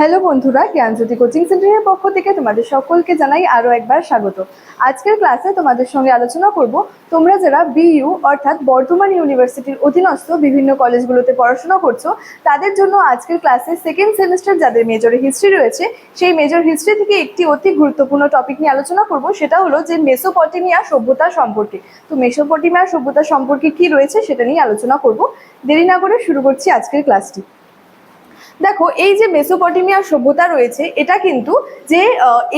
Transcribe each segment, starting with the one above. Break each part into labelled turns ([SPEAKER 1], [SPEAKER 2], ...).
[SPEAKER 1] Hello বন্ধুরা, জ্ঞানজ্যোতি coaching সেন্টারের পক্ষ থেকে তোমাদের সকলকে জানাই আরও একবার স্বাগত। আজকের ক্লাসে তোমাদের সঙ্গে আলোচনা করব, তোমরা যারা বিইউ অর্থাৎ বর্ধমান ইউনিভার্সিটির অধীনস্থ বিভিন্ন কলেজগুলোতে পড়াশোনা করছ, তাদের জন্য আজকের ক্লাসে সেকেন্ড সেমিস্টার যাদের মেজরে হিস্ট্রি রয়েছে, সেই মেজর হিস্ট্রি থেকে একটি অতি গুরুত্বপূর্ণ টপিক নিয়ে আলোচনা করব, সেটা হলো যে মেসোপটেমিয়া সভ্যতা সম্পর্কে। তো মেসোপটেমিয়া সভ্যতা সম্পর্কে কি রয়েছে সেটা নিয়ে আলোচনা করব। দেরি না করে শুরু করছি আজকের ক্লাসটি। দেখো, এই যে মেসোপটেমিয়া সভ্যতা রয়েছে, এটা কিন্তু যে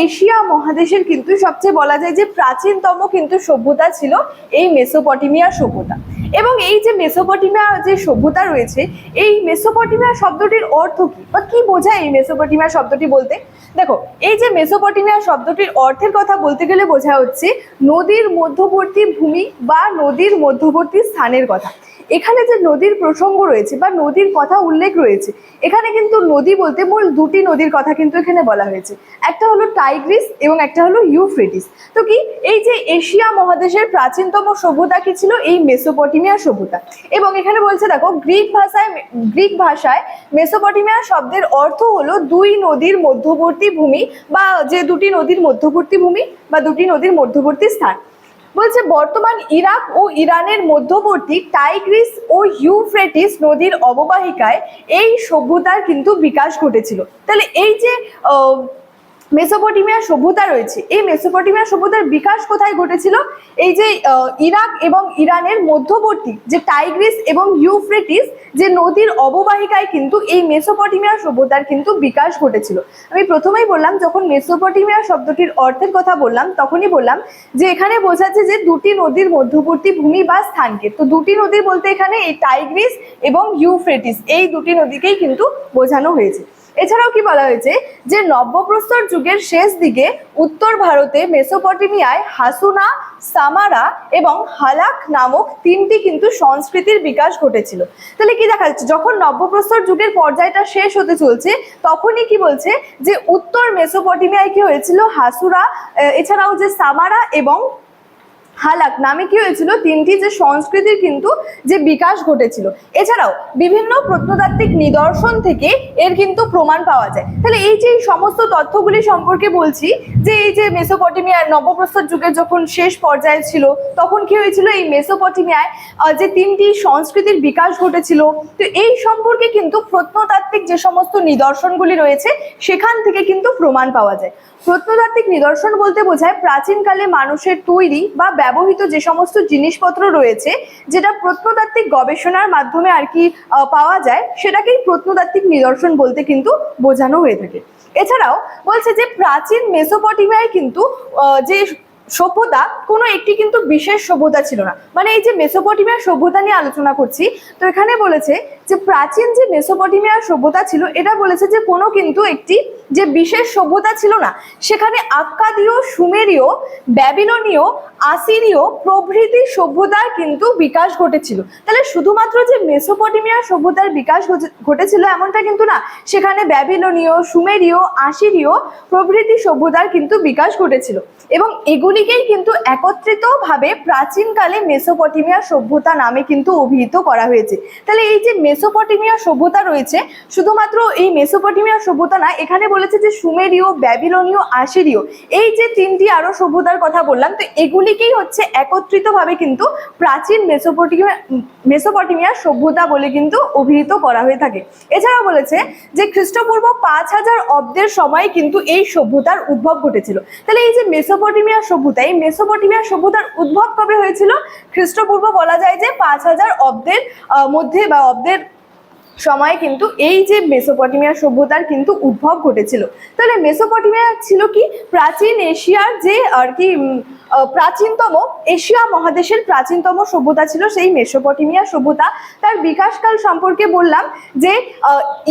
[SPEAKER 1] এশিয়া মহাদেশের কিন্তু সবচেয়ে বলা যায় যে প্রাচীনতম কিন্তু সভ্যতা ছিল এই মেসোপটেমিয়া সভ্যতা। এবং এই যে মেসোপটেমিয়া যে সভ্যতা রয়েছে, এই মেসোপটেমিয়া শব্দটির অর্থ কি? বা কি বোঝায় এই মেসোপটেমিয়া শব্দটি বলতে? দেখো, এই যে মেসোপটেমিয়া শব্দটির অর্থের কথা বলতে গেলে বোঝা হচ্ছে নদীর মধ্যবর্তী ভূমি বা নদীর মধ্যবর্তী স্থানের কথা। এখানে যে নদীর প্রসঙ্গ রয়েছে বা নদীর কথা উল্লেখ রয়েছে, এখানে কিন্তু নদী বলতে মূল দুটি নদীর কথা কিন্তু এখানে বলা হয়েছে। একটা হলো টাইগ্রিস এবং একটা হলো ইউফ্রেটিস। তো কি, এই যে এশিয়া মহাদেশের প্রাচীনতম সভ্যতা কি ছিল? এই মেসোপটেমিয়া সভ্যতা। এবং এখানে বলছে, দেখো, গ্রিক ভাষায় গ্রিক ভাষায় মেসোপটেমিয়া শব্দের অর্থ হলো দুই নদীর মধ্যবর্তী ভূমি বা যে দুটি নদীর মধ্যবর্তী ভূমি বা দুটি নদীর মধ্যবর্তী স্থান। বলছে, বর্তমান ইরাক ও ইরানের মধ্যবর্তী টাইগ্রিস ও ইউফ্রেটিস নদীর অববাহিকায় এই সভ্যতার কিন্তু বিকাশ ঘটেছিল। তাহলে এই যে মেসোপটেমিয়া সভ্যতা রয়েছে। এই মেসোপটেমিয়া সভ্যতার বিকাশ কোথায় ঘটেছিল? এই যে ইরাক এবং ইরানের মধ্যবর্তী যে টাইগ্রিস এবং ইউফ্রেটিস যে নদীর অববাহিকায় কিন্তু এই মেসোপটেমিয়া সভ্যতার কিন্তু বিকাশ ঘটেছিল। আমি প্রথমেই বললাম, যখন মেসোপটেমিয়া শব্দটির অর্থের কথা বললাম, তখনই বললাম যে এখানে বোঝাচ্ছে যে দুটি নদীর মধ্যবর্তী ভূমি বা স্থানকে। তো দুটি নদী বলতে এখানে এই টাইগ্রিস এবং ইউফ্রেটিস, এই দুটি নদীকেই কিন্তু বোঝানো হয়েছে। এছাড়াও কি বলা হয়েছে যে নব্যপ্রস্তর যুগের শেষ দিকে উত্তর ভারতে মেসোপটেমিয়ায় হাসুনা, সামারা এবং হালাক নামক তিনটি কিন্তু সংস্কৃতির বিকাশ ঘটেছিল। তাহলে কি দেখা যাচ্ছে? যখন নব্যপ্রস্তর যুগের পর্যায়টা শেষ হতে চলছে, তখনই কি বলছে যে উত্তর মেসোপটেমিয়ায় কি হয়েছিল? হাসুরা এছাড়াও যে সামারা এবং হালাক নামে কি হয়েছিল? তিনটি যে সংস্কৃতির কিন্তু যে বিকাশ ঘটেছিল। এছাড়াও বিভিন্ন প্রত্নতাত্ত্বিক নিদর্শন থেকে এর কিন্তু প্রমাণ পাওয়া যায়। তাহলে এই যে সমস্ত তথ্যগুলি সম্পর্কে বলছি, যে এই যে মেসোপটেমিয়ার নবপ্রস্তর যুগের যখন শেষ পর্যায়ে ছিল, তখন কি হয়েছিল? এই মেসোপটেমিয়ায় যে তিনটি সংস্কৃতির বিকাশ ঘটেছিল, তো এই সম্পর্কে কিন্তু প্রত্নতাত্ত্বিক যে সমস্ত নিদর্শনগুলি রয়েছে, সেখান থেকে কিন্তু প্রমাণ পাওয়া যায়। প্রত্নতাত্ত্বিক নিদর্শন বলতে বোঝায় প্রাচীনকালে মানুষের তৈরি বা ব্যবহৃত যে সমস্ত জিনিসপত্র রয়েছে, যেটা প্রত্নতাত্ত্বিক গবেষণার মাধ্যমে আর কি পাওয়া যায়, সেটাকেই প্রত্নতাত্ত্বিক নিদর্শন বলতে কিন্তু বোঝানো হয়ে থাকে। এছাড়াও বলছে যে প্রাচীন মেসোপটেমিয়ায় কিন্তু যে সভ্যতা, কোনো একটি কিন্তু বিশেষ সভ্যতা ছিল না। মানে এই যে মেসোপটেমিয়া সভ্যতা নিয়ে আলোচনা করছি, তো এখানে বলেছে যে প্রাচীন যে মেসোপটেমিয়া সভ্যতা ছিল, এটা বলেছে যে কোনো কিন্তু একটি যে বিশেষ সভ্যতা ছিল না, সেখানে আক্কাদীয়, সুমেরীয়, ব্যাবিলনীয়, আসিরীয় প্রভৃতি সভ্যতার কিন্তু বিকাশ ঘটেছিল। তাহলে শুধুমাত্র যে মেসোপটেমিয়া সভ্যতার বিকাশ ঘটেছিল এমনটা কিন্তু না। সেখানে ব্যাবিলনীয়, সুমেরীয়, আসিরীয় প্রভৃতি সভ্যতার কিন্তু বিকাশ ঘটেছিল। এবং এগুলিকেই কিন্তু একত্রিতভাবে প্রাচীনকালে মেসোপটেমিয়া সভ্যতা নামে কিন্তু অভিহিত করা হয়েছে। তাহলে এই যে মেসোপটেমিয়া সভ্যতা রয়েছে, শুধুমাত্র এই মেসোপটেমিয়া সভ্যতা না, এখানে বলেছে যে সুমেরীয়, ব্যাবিলনীয় আসিরীয় এই যে তিনটি আরও সভ্যতার কথা বললাম, তো এগুলিকেই হচ্ছে একত্রিতভাবে কিন্তু প্রাচীন মেসোপটেমিয়া মেসোপটেমিয়া সভ্যতা বলে কিন্তু অভিহিত করা হয়ে থাকে। এছাড়া বলেছে যে খ্রিস্টপূর্ব পাঁচ হাজার অব্দের সময় কিন্তু এই সভ্যতার উদ্ভব ঘটেছিল। তাহলে এই যে মেসোপটেমিয়া সভ্যতা, এই মেসোপটেমিয়া সভ্যতার উদ্ভব কবে হয়েছিল? খ্রিস্টপূর্ব বলা যায় যে পাঁচ হাজার অব্দের মধ্যে বা অব্দের সময়ে কিন্তু এই যে মেসোপটেমিয়া সভ্যতার কিন্তু উদ্ভব ঘটেছিল। তাহলে মেসোপটেমিয়া ছিল কি? প্রাচীন এশিয়ার যে আর কি প্রাচীনতম, এশিয়া মহাদেশের প্রাচীনতম সভ্যতা ছিল সেই মেসোপটেমিয়া সভ্যতা। তার বিকাশকাল সম্পর্কে বললাম যে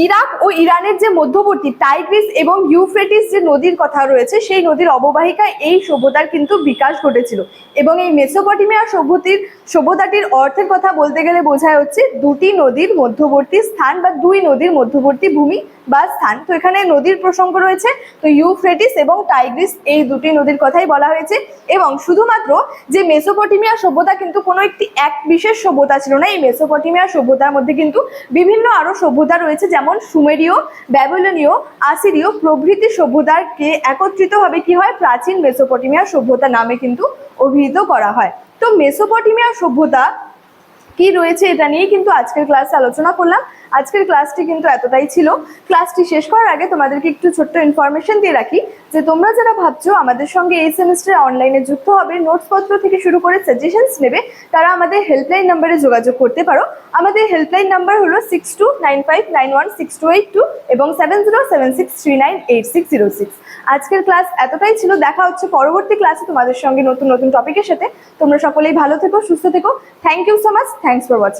[SPEAKER 1] ইরাক ও ইরানের যে মধ্যবর্তী টাইগ্রিস এবং ইউফ্রেটিস যে নদীর কথা রয়েছে, সেই নদীর অববাহিকায় এই সভ্যতার কিন্তু বিকাশ ঘটেছিল। এবং এই মেসোপটেমিয়া সভ্যতির সভ্যতাটির অর্থের কথা বলতে গেলে বোঝায় হচ্ছে দুটি নদীর মধ্যবর্তী স্থান বা দুই নদীর মধ্যবর্তী ভূমি বা স্থান। তো এখানে নদীর প্রসঙ্গ রয়েছে। তো ইউফ্রেটিস এবং টাইগ্রিস এই দুটি নদীর কথাই বলা হয়েছে। এবং শুধুমাত্র যে মেসোপটেমিয়া সভ্যতা কিন্তু কোনো একটি এক বিশেষ সভ্যতা ছিল না। এই মেসোপটেমিয়া সভ্যতার মধ্যে কিন্তু বিভিন্ন আরও সভ্যতা রয়েছে, যেমন সুমেরীয়, ব্যাবিলনীয়, আসিরীয় প্রভৃতি সভ্যতাকে একত্রিতভাবে কি হয়? প্রাচীন মেসোপটেমিয়া সভ্যতা নামে কিন্তু অভিহিত করা হয়। তো মেসোপটেমিয়া সভ্যতা কি রয়েছে এটা নিয়ে কিন্তু আজকের ক্লাসে আলোচনা করলাম। আজকের ক্লাসটি কিন্তু এতটাই ছিল। ক্লাসটি শেষ করার আগে তোমাদেরকে একটু ছোট্ট ইনফরমেশন দিয়ে রাখি। যে তোমরা যারা ভাবছ আমাদের সঙ্গে এই সেমিস্টারে অনলাইনে যুক্ত হবে নোটসপত্র থেকে শুরু করে সাজেশনস নেবে, তারা আমাদের হেল্পলাইন নাম্বারে যোগাযোগ করতে পারো। আমাদের হেল্পলাইন নাম্বার হলো six two nine five nine one six two eight two এবং seven zero seven six three nine eight six zero six আজকের ক্লাস এতটাই ছিল, দেখা হচ্ছে পরবর্তী ক্লাসে তোমাদের সঙ্গে নতুন নতুন টপিকের সাথে। তোমরা সকলেই ভালো থেকো, সুস্থ থেকো। Thank you so much thanks for watching